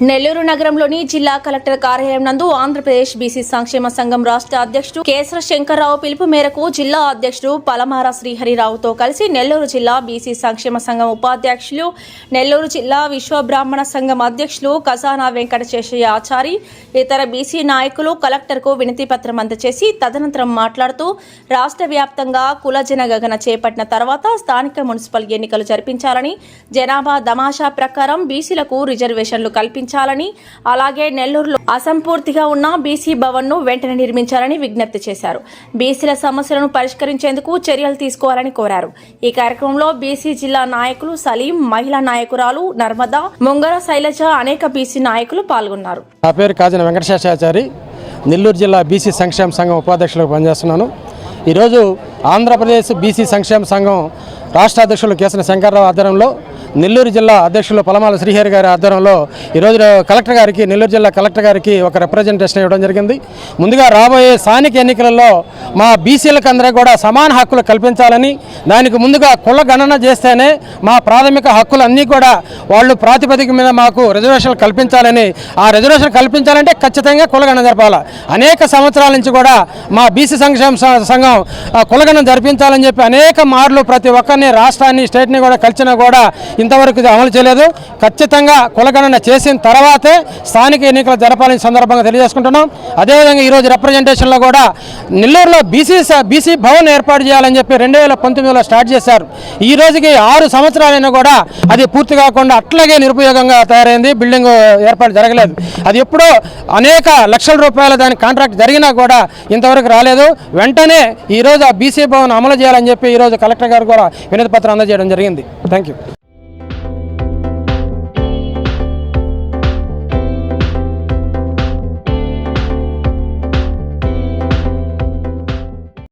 నెల్లూరు నగరంలోని జిల్లా కలెక్టర్ కార్యాలయం నందు ఆంధ్రప్రదేశ్ బీసీ సంక్షేమ సంఘం రాష్ట్ర అధ్యక్షుడు కేసర శంకర్రావు పిలుపు మేరకు జిల్లా అధ్యక్షుడు పలమార శ్రీహరిరావుతో కలిసి నెల్లూరు జిల్లా బీసీ సంక్షేమ సంఘం ఉపాధ్యక్షులు నెల్లూరు జిల్లా విశ్వ బ్రాహ్మణ సంఘం అధ్యక్షులు ఖజానా వెంకట శేషయ్య ఆచారి ఇతర బీసీ నాయకులు కలెక్టర్కు వినతి పత్రం అందజేసి తదనంతరం మాట్లాడుతూ రాష్ట్ర వ్యాప్తంగా కుల జనగణన చేపట్టిన తర్వాత స్థానిక మున్సిపల్ ఎన్నికలు జరిపించాలని జనాభా దమాషా ప్రకారం బీసీలకు రిజర్వేషన్లు కల్పించారు నిర్మించాలని అలాగే నెల్లూరులో అసంపూర్తిగా ఉన్న బీసీ భవన్ను వెంటనే నిర్మించాలని విజ్ఞప్తి చేశారు. బీసీల సమస్యలను పరిష్కరించేందుకు చర్యలు తీసుకోవాలని కోరారు. ఈ కార్యక్రమంలో బీసీ జిల్లా నాయకులు సలీం మహిళా నాయకురాలు నర్మదా ముంగర శైలజ అనేక బీసీ నాయకులు పాల్గొన్నారు. నా పేరు కాజన వెంకటశేషాచారి. నెల్లూరు జిల్లా బీసీ సంక్షేమ సంఘం ఉపాధ్యక్షులకు పనిచేస్తున్నాను. ఈరోజు ఆంధ్రప్రదేశ్ బీసీ సంక్షేమ సంఘం రాష్ట్ర అధ్యక్షులు కేసన శంకర్రావు ఆధ్వర్యంలో నెల్లూరు జిల్లా అధ్యక్షులు పలమాల శ్రీహరి గారి ఆధ్వర్యంలో ఈరోజు కలెక్టర్ గారికి నెల్లూరు జిల్లా కలెక్టర్ గారికి ఒక రిప్రజెంటేషన్ ఇవ్వడం జరిగింది. ముందుగా రాబోయే స్థానిక ఎన్నికలలో మా బీసీలకు అందరూ కూడా సమాన హక్కులు కల్పించాలని దానికి ముందుగా కుల గణన చేస్తేనే మా ప్రాథమిక హక్కులు అన్నీ కూడా వాళ్ళు ప్రాతిపదిక మీద మాకు రిజర్వేషన్లు కల్పించాలని ఆ రిజర్వేషన్ కల్పించాలంటే ఖచ్చితంగా కులగణన జరపాలి. అనేక సంవత్సరాల నుంచి కూడా మా బీసీ సంక్షేమ సంఘం ఆ, జరిపించాలని చెప్పి అనేక మార్లు ప్రతి ఒక్కరిని రాష్ట్రాన్ని స్టేట్ని కూడా కలిసినా కూడా ఇంతవరకు ఇది అమలు చేయలేదు. ఖచ్చితంగా కులగణన చేసిన తర్వాతే స్థానిక ఎన్నికలు జరపాలని సందర్భంగా తెలియజేసుకుంటున్నాం. అదేవిధంగా ఈరోజు రిప్రజెంటేషన్లో కూడా నెల్లూరులో బీసీ బీసీ భవన్ ఏర్పాటు చేయాలని చెప్పి రెండు వేల పంతొమ్మిదిలో స్టార్ట్ చేశారు. ఈ రోజుకి ఆరు సంవత్సరాలైనా కూడా అది పూర్తి కాకుండా అట్లాగే నిరుపయోగంగా తయారైంది. బిల్డింగ్ ఏర్పాటు జరగలేదు. అది ఎప్పుడో అనేక లక్షల రూపాయల దాని కాంట్రాక్ట్ జరిగినా కూడా ఇంతవరకు రాలేదు. వెంటనే ఈరోజు ఆ బీసీ భవన్ అమలు చేయాలని చెప్పి ఈరోజు కలెక్టర్ గారు కూడా వినతి పత్రం అందజేయడం జరిగింది. Thank you